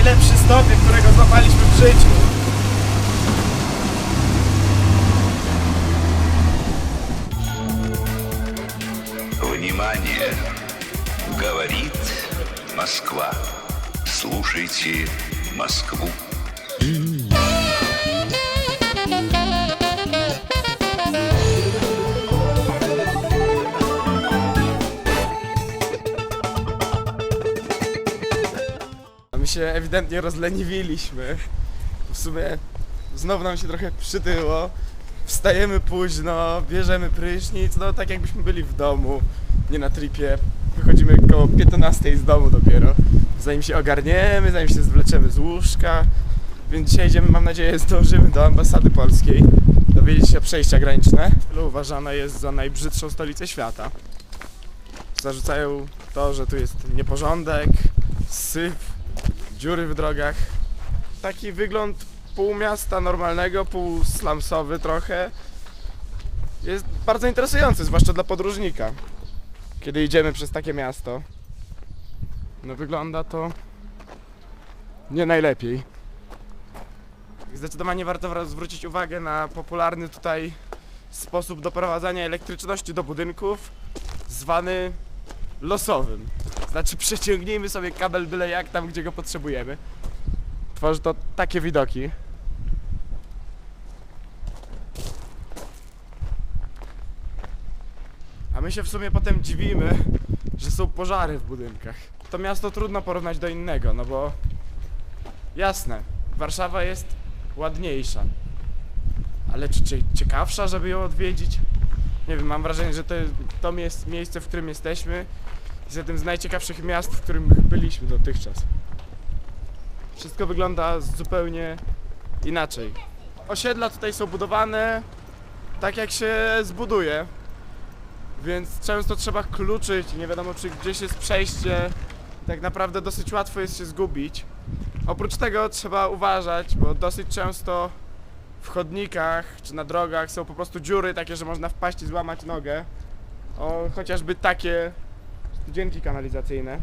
najlepszy stopień, którego złapaliśmy w życiu. Внимание! Говорит Москва. Слушайте Москву. A Się ewidentnie rozleniwiliśmy. W sumie znowu nam się trochę przytyło. Wstajemy późno, bierzemy prysznic, no tak jakbyśmy byli w domu, nie na tripie. Wychodzimy koło 15 z domu dopiero. Zanim się ogarniemy, zanim się zwleczemy z łóżka. Więc dzisiaj idziemy, mam nadzieję, zdążymy do ambasady polskiej dowiedzieć się przejścia graniczne. Wielu uważane jest za najbrzydszą stolicę świata. Zarzucają to, że tu jest nieporządek, syf, dziury w drogach. Taki wygląd pół miasta normalnego, pół slumsowy trochę. Jest bardzo interesujący, zwłaszcza dla podróżnika. Kiedy idziemy przez takie miasto. No wygląda to nie najlepiej. Zdecydowanie warto zwrócić uwagę na popularny tutaj sposób doprowadzania elektryczności do budynków, zwany losowym. Znaczy przeciągnijmy sobie kabel byle jak tam, gdzie go potrzebujemy. Tworzy to takie widoki. A my się w sumie potem dziwimy, że są pożary w budynkach. To miasto trudno porównać do innego, no bo jasne, Warszawa jest ładniejsza. Ale czy cie- ciekawsza, żeby ją odwiedzić? Nie wiem, mam wrażenie, że to, to jest miejsce, w którym jesteśmy jest jednym z najciekawszych miast, w którym byliśmy dotychczas. Wszystko wygląda zupełnie inaczej. Osiedla tutaj są budowane tak jak się zbuduje, więc często trzeba kluczyć, nie wiadomo czy gdzieś jest przejście. Tak naprawdę dosyć łatwo jest się zgubić. Oprócz tego trzeba uważać, bo dosyć często w chodnikach czy na drogach są po prostu dziury takie, że można wpaść i złamać nogę. O, chociażby takie studzienki kanalizacyjne.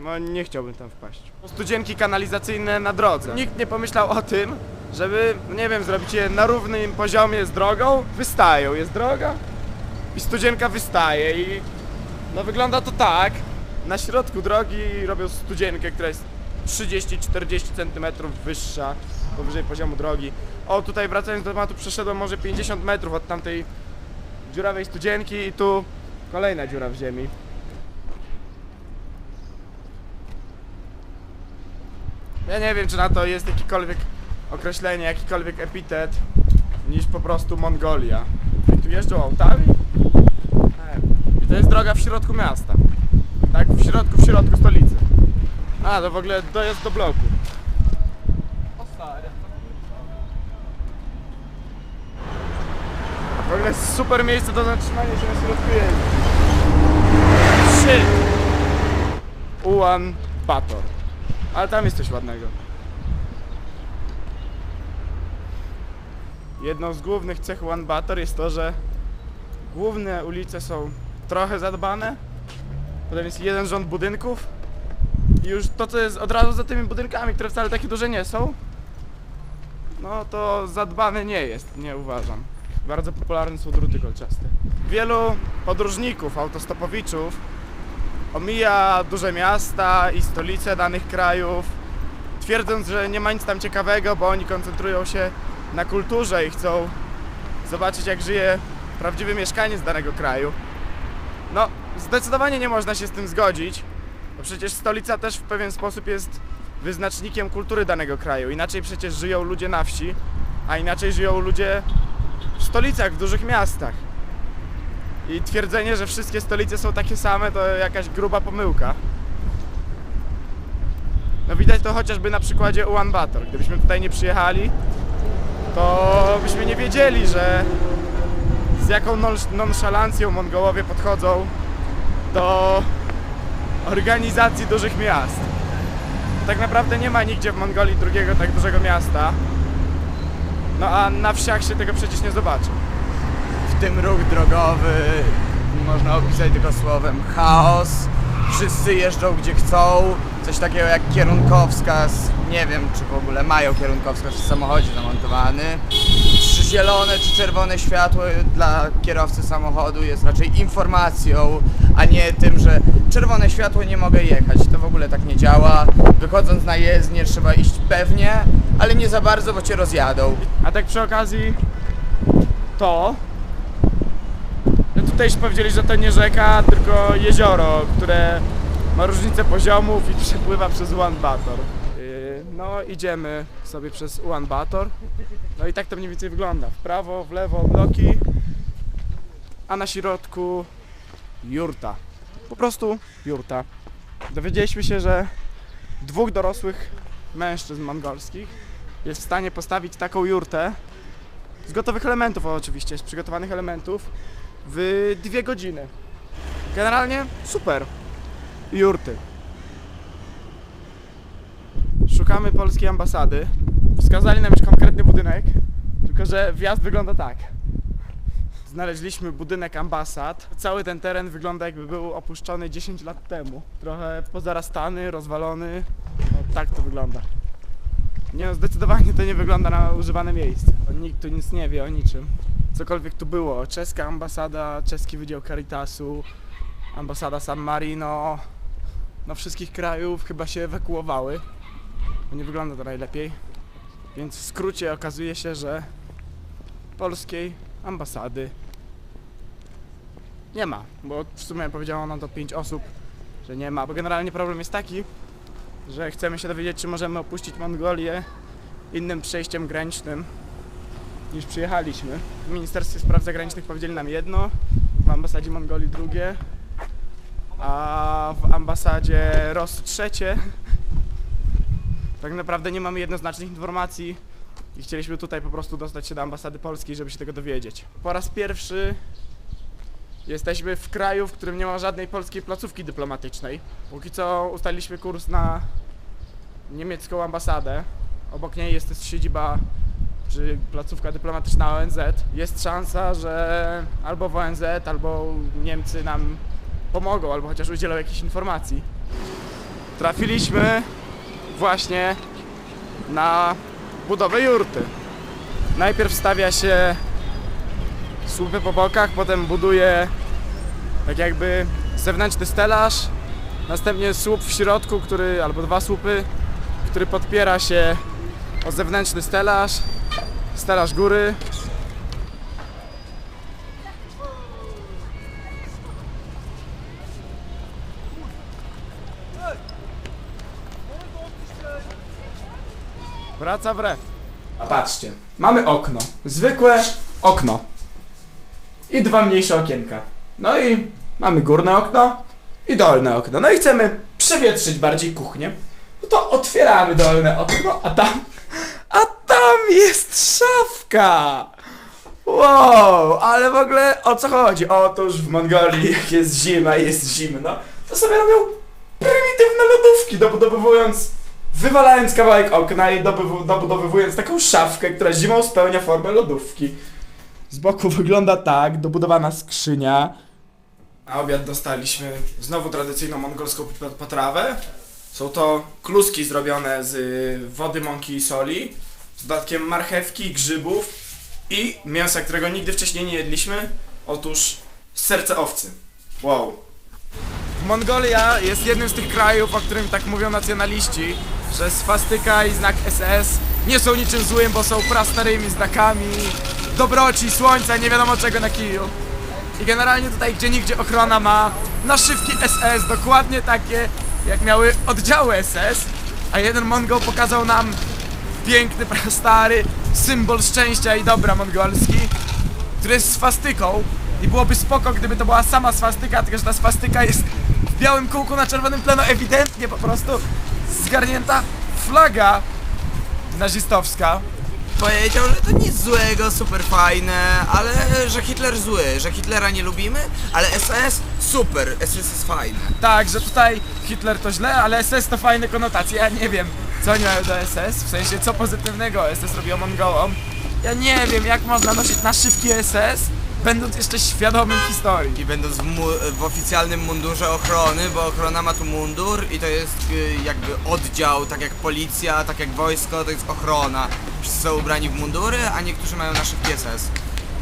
No nie chciałbym tam wpaść. Studzienki kanalizacyjne na drodze. Nikt nie pomyślał o tym, żeby, no nie wiem, zrobić je na równym poziomie z drogą. Wystają, jest droga i studzienka wystaje i no wygląda to tak. Na środku drogi robią studzienkę, która jest 30-40 cm wyższa powyżej poziomu drogi. O, tutaj wracając do tematu, przeszedłem może 50 metrów od tamtej dziurawej studzienki i tu kolejna dziura w ziemi. Ja nie wiem, czy na to jest jakiekolwiek określenie, jakikolwiek epitet niż po prostu Mongolia. I tu jeżdżą autami? I to jest droga w środku miasta. Tak, w środku, w środku stolicy. A, to w ogóle dojazd do bloku. W ogóle super miejsce do zatrzymania się na środku jeździ. Shit! Ulan Bator. Ale tam jest coś ładnego. Jedną z głównych cech Ulan Bator jest to, że główne ulice są trochę zadbane. Potem jest jeden rząd budynków. I już to, co jest od razu za tymi budynkami, które wcale takie duże nie są, no to zadbane nie jest, nie uważam. Bardzo popularne są druty kolczaste. Wielu podróżników, autostopowiczów omija duże miasta i stolice danych krajów, twierdząc, że nie ma nic tam ciekawego, bo oni koncentrują się na kulturze i chcą zobaczyć, jak żyje prawdziwy mieszkaniec danego kraju. No, zdecydowanie nie można się z tym zgodzić, bo przecież stolica też w pewien sposób jest wyznacznikiem kultury danego kraju. Inaczej przecież żyją ludzie na wsi, a inaczej żyją ludzie w stolicach, w dużych miastach. I twierdzenie, że wszystkie stolice są takie same, to jakaś gruba pomyłka. No widać to chociażby na przykładzie Ulan Bator. Gdybyśmy tutaj nie przyjechali, to byśmy nie wiedzieli, że z jaką nonsz- nonszalancją Mongołowie podchodzą do organizacji dużych miast. Tak naprawdę nie ma nigdzie w Mongolii drugiego tak dużego miasta. No a na wsiach się tego przecież nie zobaczy. W tym ruch drogowy można opisać tylko słowem chaos. Wszyscy jeżdżą gdzie chcą, coś takiego jak kierunkowskaz. Nie wiem, czy w ogóle mają kierunkowskaz w samochodzie zamontowany. Czy zielone, czy czerwone światło dla kierowcy samochodu jest raczej informacją, a nie tym, że czerwone światło nie mogę jechać. To w ogóle tak nie działa. Wychodząc na jezdnię trzeba iść pewnie, ale nie za bardzo, bo cię rozjadą. A tak przy okazji to już powiedzieli, że to nie rzeka, tylko jezioro, które ma różnicę poziomów i przepływa przez Ulan Bator. Yy, No idziemy sobie przez Ulan Bator. No i tak to mniej więcej wygląda. W prawo, w lewo bloki, a na środku jurta. Po prostu jurta. Dowiedzieliśmy się, że dwóch dorosłych mężczyzn mongolskich jest w stanie postawić taką jurtę z gotowych elementów oczywiście, z przygotowanych elementów w dwie godziny. Generalnie super. Jurty. Szukamy polskiej ambasady. Wskazali nam już konkretny budynek, tylko że wjazd wygląda tak. Znaleźliśmy budynek ambasad. Cały ten teren wygląda jakby był opuszczony 10 lat temu. Trochę pozarastany, rozwalony. No, tak to wygląda. Nie no, zdecydowanie to nie wygląda na używane miejsce. Nikt tu nic nie wie o niczym. Cokolwiek tu było. Czeska ambasada, czeski wydział Caritasu, ambasada San Marino. No wszystkich krajów chyba się ewakuowały. Bo nie wygląda to najlepiej. Więc w skrócie okazuje się, że polskiej ambasady nie ma. Bo w sumie powiedziało nam to 5 osób, że nie ma. Bo generalnie problem jest taki, że chcemy się dowiedzieć, czy możemy opuścić Mongolię innym przejściem granicznym niż przyjechaliśmy. W Ministerstwie Spraw Zagranicznych powiedzieli nam jedno, w ambasadzie Mongolii drugie, a w ambasadzie Rosji trzecie. Tak naprawdę nie mamy jednoznacznych informacji i chcieliśmy tutaj po prostu dostać się do ambasady polskiej, żeby się tego dowiedzieć. Po raz pierwszy jesteśmy w kraju, w którym nie ma żadnej polskiej placówki dyplomatycznej. Póki co ustaliliśmy kurs na niemiecką ambasadę. Obok niej jest siedziba czy placówka dyplomatyczna ONZ. Jest szansa, że albo w ONZ, albo Niemcy nam pomogą, albo chociaż udzielą jakichś informacji. Trafiliśmy właśnie na budowę jurty. Najpierw stawia się słupy po bokach, potem buduje tak jakby zewnętrzny stelaż, następnie słup w środku, który, albo dwa słupy, który podpiera się o zewnętrzny stelaż, stelaż góry. Wraca w ref. Patrzcie, mamy okno. Zwykłe okno. I dwa mniejsze okienka. No i mamy górne okno i dolne okno. No i chcemy przewietrzyć bardziej kuchnię. To otwieramy dolne okno, a tam. A tam jest szafka! Wow, ale w ogóle o co chodzi? Otóż w Mongolii, jak jest zima jest zimno, to sobie robią prymitywne lodówki, dobudowując, wywalając kawałek okna i dobudowując taką szafkę, która zimą spełnia formę lodówki. Z boku wygląda tak, dobudowana skrzynia. Na obiad dostaliśmy znowu tradycyjną mongolską pot- potrawę. Są to kluski zrobione z y, wody, mąki i soli, z dodatkiem marchewki, grzybów i mięsa, którego nigdy wcześniej nie jedliśmy. Otóż serce owcy. Wow. Mongolia jest jednym z tych krajów, o którym tak mówią nacjonaliści, że swastyka i znak SS nie są niczym złym, bo są prastarymi znakami dobroci, słońca, nie wiadomo czego na kiju. I generalnie tutaj gdzie nigdzie ochrona ma naszywki SS, dokładnie takie jak miały oddziały SS, a jeden Mongol pokazał nam piękny, stary symbol szczęścia i dobra mongolski, który jest swastyką i byłoby spoko, gdyby to była sama swastyka, tylko że ta swastyka jest w białym kółku na czerwonym tle, no ewidentnie po prostu zgarnięta flaga nazistowska. Powiedział, że to nic złego, super fajne, ale że Hitler zły, że Hitlera nie lubimy, ale SS super, SS jest fajne. Tak, że tutaj Hitler to źle, ale SS to fajne konotacje. Ja nie wiem, co oni mają do SS, w sensie co pozytywnego SS robiło Mongolom. Ja nie wiem, jak można nosić naszywki SS będąc jeszcze świadomym historii. I będąc w, mu- w oficjalnym mundurze ochrony, bo ochrona ma tu mundur i to jest y, jakby oddział, tak jak policja, tak jak wojsko, to jest ochrona. Wszyscy są ubrani w mundury, a niektórzy mają naszych PSS.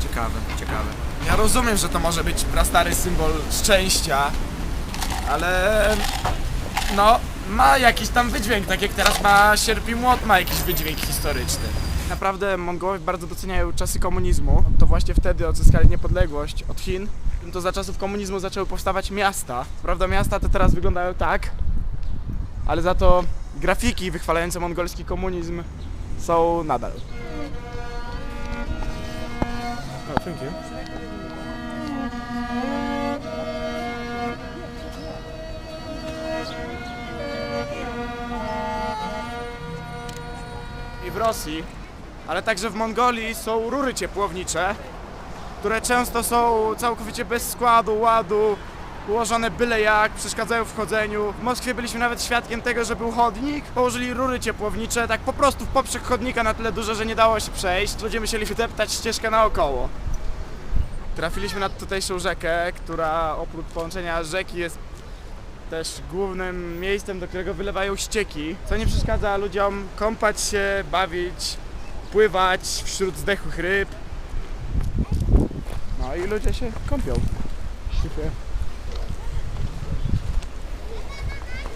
Ciekawe, ciekawe. Ja rozumiem, że to może być prastary symbol szczęścia, ale no, ma jakiś tam wydźwięk, tak jak teraz ma sierp i młot, ma jakiś wydźwięk historyczny. Naprawdę Mongołowie bardzo doceniają czasy komunizmu. To właśnie wtedy odzyskali niepodległość od Chin. To za czasów komunizmu zaczęły powstawać miasta. Prawda miasta te teraz wyglądają tak, ale za to grafiki wychwalające mongolski komunizm są nadal. Oh, thank you. i w Rosji, ale także w Mongolii są rury ciepłownicze, które często są całkowicie bez składu, ładu, ułożone byle jak, przeszkadzają w chodzeniu. W Moskwie byliśmy nawet świadkiem tego, że był chodnik, położyli rury ciepłownicze, tak po prostu w poprzek chodnika na tyle duże, że nie dało się przejść. Ludzie musieli wydeptać ścieżkę naokoło. Trafiliśmy nad tutejszą rzekę, która oprócz połączenia rzeki jest też głównym miejscem, do którego wylewają ścieki, co nie przeszkadza ludziom kąpać się, bawić, pływać wśród zdechłych ryb. No i ludzie się kąpią. Dziękuję.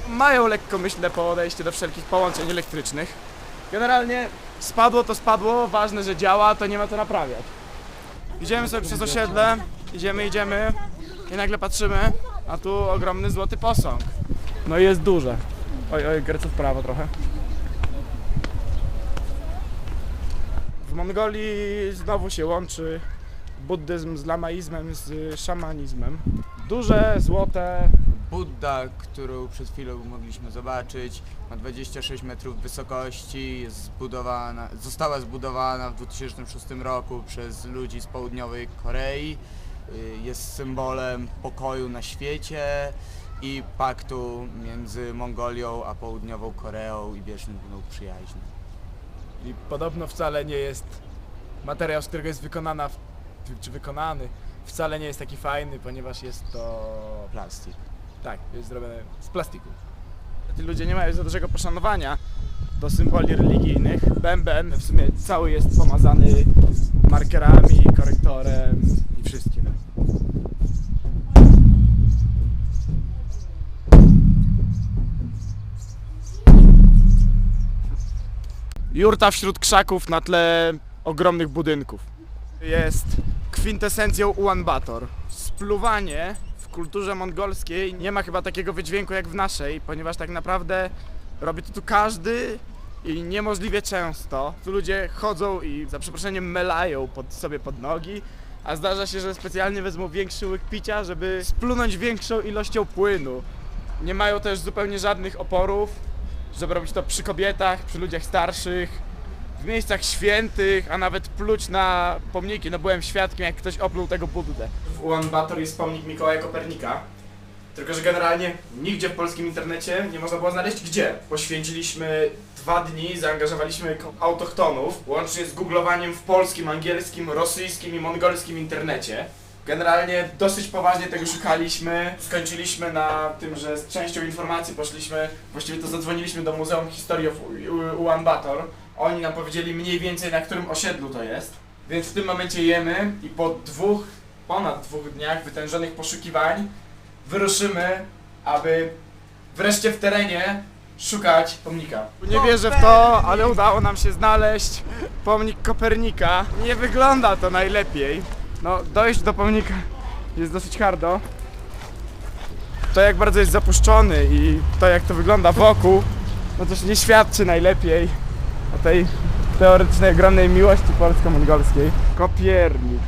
Mają lekko myślę podejście do wszelkich połączeń elektrycznych. Generalnie spadło to spadło, ważne, że działa, to nie ma to naprawiać. Idziemy sobie przez osiedle, idziemy, idziemy i nagle patrzymy, a tu ogromny złoty posąg. No i jest duże. Oj, oj, Greco w prawo trochę. W Mongolii znowu się łączy buddyzm z lamaizmem, z szamanizmem. Duże, złote, Budda, którą przed chwilą mogliśmy zobaczyć, ma 26 metrów wysokości, jest zbudowana, została zbudowana w 2006 roku przez ludzi z południowej Korei. Y, Jest symbolem pokoju na świecie i paktu między Mongolią a południową Koreą i wiecznym przyjaźni. I podobno wcale nie jest materiał, z którego jest wykonana, czy wykonany, wcale nie jest taki fajny, ponieważ jest to Plastik. Tak, jest zrobione z plastiku. Ci ludzie nie mają za dużego poszanowania do symboli religijnych. Bęben w sumie cały jest pomazany markerami, korektorem i wszystkim. Jurta wśród krzaków na tle ogromnych budynków. Jest kwintesencją Ulan-Bator. Spluwanie w kulturze mongolskiej nie ma chyba takiego wydźwięku jak w naszej, ponieważ tak naprawdę robi to tu każdy i niemożliwie często. Tu ludzie chodzą i za przeproszeniem melają pod, sobie pod nogi, a zdarza się, że specjalnie wezmą większy łyk picia, żeby splunąć większą ilością płynu. Nie mają też zupełnie żadnych oporów, żeby robić to przy kobietach, przy ludziach starszych w miejscach świętych, a nawet pluć na pomniki. No byłem świadkiem, jak ktoś opluł tego Buddę. W Ulaanbaatar jest pomnik Mikołaja Kopernika. Tylko, że generalnie nigdzie w polskim internecie nie można było znaleźć gdzie. Poświęciliśmy dwa dni, zaangażowaliśmy autochtonów, łącznie z googlowaniem w polskim, angielskim, rosyjskim i mongolskim internecie. Generalnie dosyć poważnie tego szukaliśmy. Skończyliśmy na tym, że z częścią informacji poszliśmy, właściwie to zadzwoniliśmy do Muzeum Historii of U- U- Ulaanbaatar. Oni nam powiedzieli mniej więcej na którym osiedlu to jest. Więc w tym momencie jemy i po dwóch, ponad dwóch dniach wytężonych poszukiwań wyruszymy, aby wreszcie w terenie szukać pomnika. Nie wierzę w to, ale udało nam się znaleźć pomnik Kopernika. Nie wygląda to najlepiej. No, dojść do pomnika jest dosyć hardo. To jak bardzo jest zapuszczony i to jak to wygląda wokół, no też nie świadczy najlepiej o tej teoretycznej ogromnej miłości polsko-mongolskiej. Kopiernik.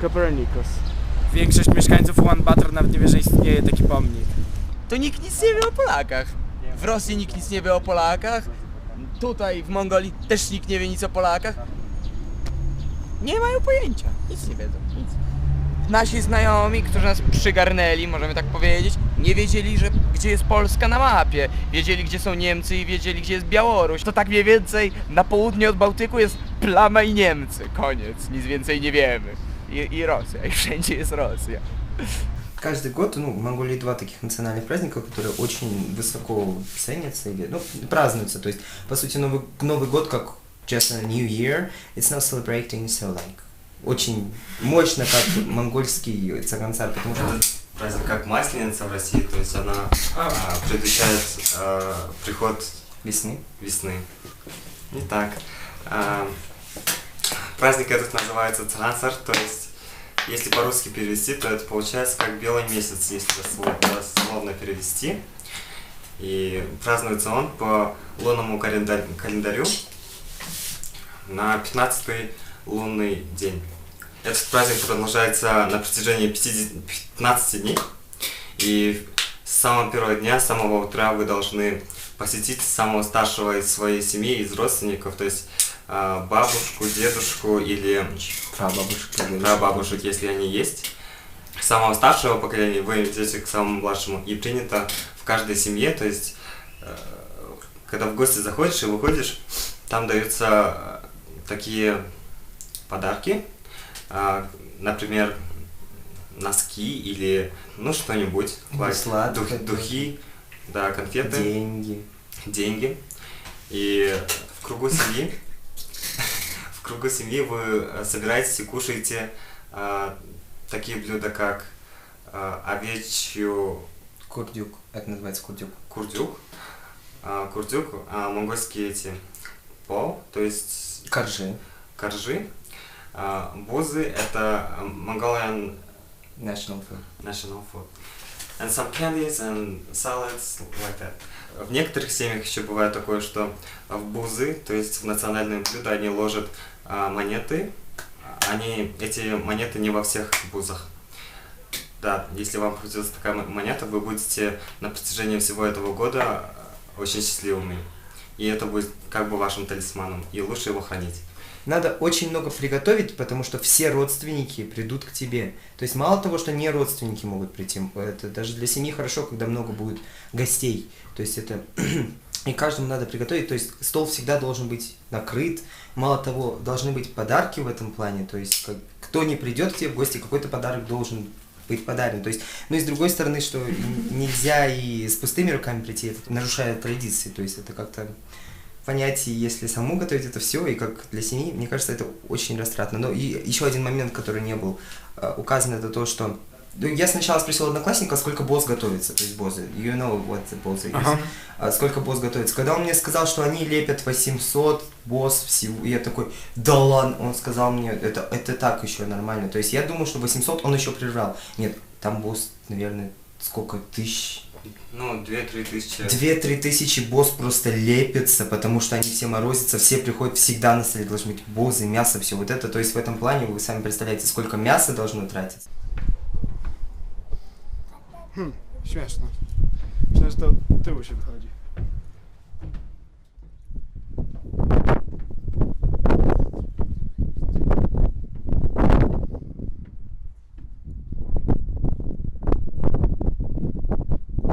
Kopernikus. Większość mieszkańców Ulaanbaatar nawet nie wie, że istnieje taki pomnik. To nikt nic nie wie o Polakach. W Rosji nikt nic nie wie o Polakach. Tutaj w Mongolii też nikt nie wie nic o Polakach Nie mają pojęcia. Nic nie wiedzą. Nic. Nasi znajomi, którzy nas przygarnęli, możemy tak powiedzieć, nie wiedzieli, że gdzie jest Polska na mapie. Wiedzieli, gdzie są Niemcy i wiedzieli, gdzie jest Białoruś. To tak mniej więcej na południe od Bałtyku jest plama i Niemcy. Koniec. Nic więcej nie wiemy. и, и Росия, и wszędzie jest Rosja. Каждый год, ну, в Монголии два таких национальных праздника, которые очень высоко ценятся или, ну, празднуются. То есть, по сути, Новый, Новый год, как, честно, New Year, it's not celebrating, so, like, очень мощно, как монгольский цаганцар, потому что праздник как Масленица в России, то есть она а, предвещает а, приход весны. весны. Не так. А, праздник этот называется Цансар, то есть если по-русски перевести, то это получается как белый месяц, если дословно, дословно перевести. И празднуется он по лунному календарю на 15 лунный день. Этот праздник продолжается на протяжении 50 15 дней. И с самого первого дня, с самого утра вы должны посетить самого старшего из своей семьи, из родственников, то есть а, бабушку, дедушку или Прабабушка. прабабушек, если они есть. Самого старшего поколения вы идете к самому младшему. И принято в каждой семье, то есть э, когда в гости заходишь и выходишь, там даются такие подарки, а, например, носки или ну что-нибудь, дух- духи, да, конфеты Деньги. деньги. И в кругу семьи, в кругу семьи вы собираетесь и кушаете а, такие блюда, как а, овечью Курдюк. Это называется курдюк. курдюк, а, курдюк, а, монгольские эти по, то есть Коржи. коржи, а, бузы, это Mongolian National food. national food. And some candies and salads like that. В некоторых семьях еще бывает такое, что в бузы, то есть в национальные блюда, они ложат а, монеты. Они, эти монеты не во всех бузах. Да, если вам придется такая мо- монета, вы будете на протяжении всего этого года очень счастливыми. И это будет как бы вашим талисманом. И лучше его хранить. Надо очень много приготовить, потому что все родственники придут к тебе. То есть мало того, что не родственники могут прийти, это даже для семьи хорошо, когда много будет гостей. То есть это и каждому надо приготовить. То есть стол всегда должен быть накрыт. Мало того, должны быть подарки в этом плане. То есть как- кто не придет к тебе в гости, какой-то подарок должен быть подарен. То есть, ну и с другой стороны, что нельзя и с пустыми руками прийти, это нарушает традиции. То есть это как-то понятие, если самому готовить это все, и как для семьи, мне кажется, это очень растратно. Но и еще один момент, который не был э, указан, это то, что я сначала спросил одноклассника, сколько босс готовится, то есть боссы, you know what the boss is, Ага. А сколько босс готовится. Когда он мне сказал, что они лепят 800 босс всего, я такой, да ладно, он сказал мне, это, это так еще нормально. То есть я думал, что 800 он еще прервал. Нет, там босс, наверное, сколько тысяч, Ну, 2-3 тысячи. Две-три тысячи босс просто лепится, потому что они все морозятся, все приходят, всегда на столе должны быть бозы, мясо, все вот это. То есть в этом плане вы сами представляете, сколько мяса должно тратиться. Hmm, śmieszne. Przecież to tyłu się wychodzi.